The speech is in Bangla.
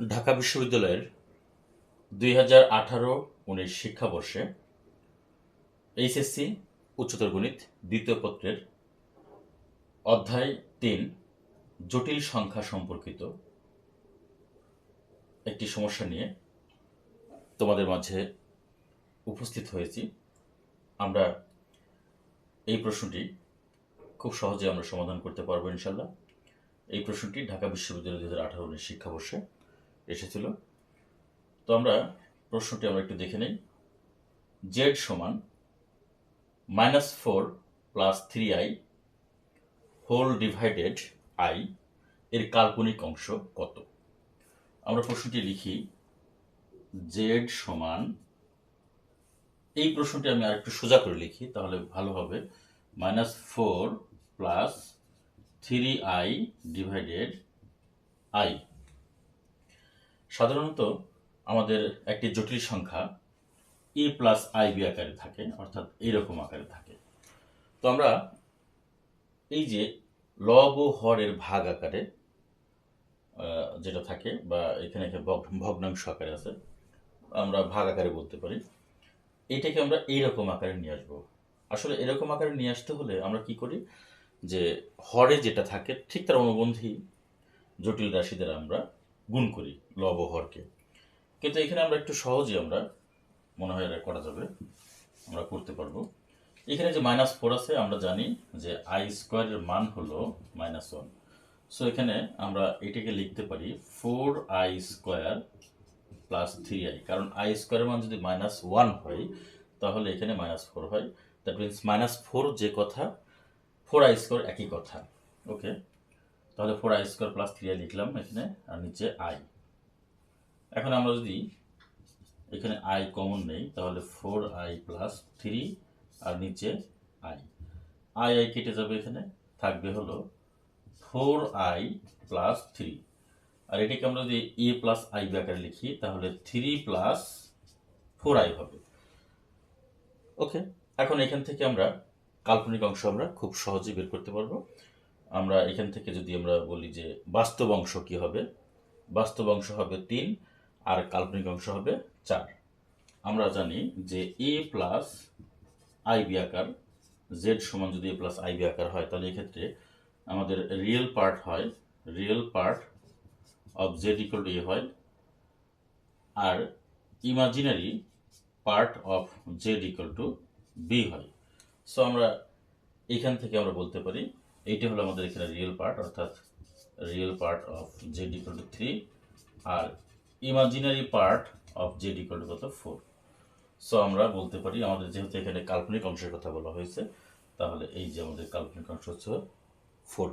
ঢাকা বিশ্ববিদ্যালয়ের দুই হাজার আঠারো উনিশ শিক্ষাবর্ষে এইচএসসি উচ্চতর গণিত দ্বিতীয় পত্রের অধ্যায় তিন, জটিল সংখ্যা সম্পর্কিত একটি সমস্যা নিয়ে তোমাদের মাঝে উপস্থিত হয়েছি। আমরা এই প্রশ্নটি খুব সহজে আমরা সমাধান করতে পারব ইনশাল্লাহ এই প্রশ্নটি ঢাকা বিশ্ববিদ্যালয় দু হাজার আঠারো উনিশ শিক্ষাবর্ষে এসেছিল। তো আমরা প্রশ্নটি আমরা একটু দেখে নেই। জেড সমান minus four plus three I whole divided I এর কাল্পনিক অংশ কত? আমরা প্রশ্নটি লিখি জেড সমান, এই প্রশ্নটি আমি আরেকটু সোজা করে লিখি, তাহলে ভালো হবে। Minus four plus three I divided I সাধারণত আমাদের একটি জটিল সংখ্যা এ প্লাস আই বি আকারে থাকে, অর্থাৎ এইরকম আকারে থাকে। তো আমরা এই যে লব ও হরের ভাগ আকারে যেটা থাকে, বা এখানে ভগ্নাংশ আকারে আছে, আমরা ভাগ আকারে বলতে পারি। এটাকে আমরা এইরকম আকারে নিয়ে আসব। আসলে এরকম আকারে নিয়ে আসতে হলে আমরা কি করি? যে হরে যেটা থাকে, ঠিক তার অনুবন্ধী জটিল রাশিদের আমরা গুণ করি লব হরকে। কিন্তু এখানে আমরা একটু সহজে আমরা, মনে হয় এটা করা যাবে, আমরা করতে পারব। এখানে যে মাইনাস ফোর আছে, আমরা জানি যে আই স্কোয়ারের মান হলো মাইনাস ওয়ান সো এখানে আমরা এটাকে লিখতে পারি four I square plus three I কারণ আই স্কোয়ারের মান যদি মাইনাস ওয়ান হয়, তাহলে এখানে মাইনাস ফোর হয়। দ্যাট মিনস মাইনাস ফোর যে কথা ফোর আই স্কোয়ার একই কথা। ওকে তাহলে four I square plus three I লিখলাম এখানে, আর নিচে আই এখন আমরা যদি এখানে আই কমন নেই, তাহলে ফোর আই প্লাস থ্রি আর নিচে আই আই আই কেটে যাবে এখানে, থাকবে হলো ফোর আই প্লাস থ্রি আর এটাকে আমরা যদি এ প্লাস আই আকারে লিখি, তাহলে থ্রি প্লাস ফোর আই হবে। ওকে এখন এখান থেকে আমরা কাল্পনিক অংশ আমরা খুব সহজে বের করতে পারব। আমরা এখান থেকে যদি আমরা বলি যে বাস্তব অংশ কি হবে? বাস্তব অংশ হবে তিন, আর কাল্পনিক অংশ হবে চার। আমরা জানি যে এ প্লাস আই বি আকার জেড সমান যদি এ প্লাস আই বি আকার হয়, তাহলে এক্ষেত্রে আমাদের রিয়েল পার্ট হয়, real part of Z equal to A হয়, আর imaginary part of Z equal to B হয়। সো আমরা এখান থেকে আমরা বলতে পারি এইটা হলো আমাদের এখানে রিয়েল পার্ট অর্থাৎ real part of Z equal to three R imaginary part of Z equal to কত? ফোর সো আমরা বলতে পারি আমাদের যেহেতু এখানে কাল্পনিক অংশের কথা বলা হয়েছে, তাহলে এই যে আমাদের কাল্পনিক অংশ হচ্ছে ফোর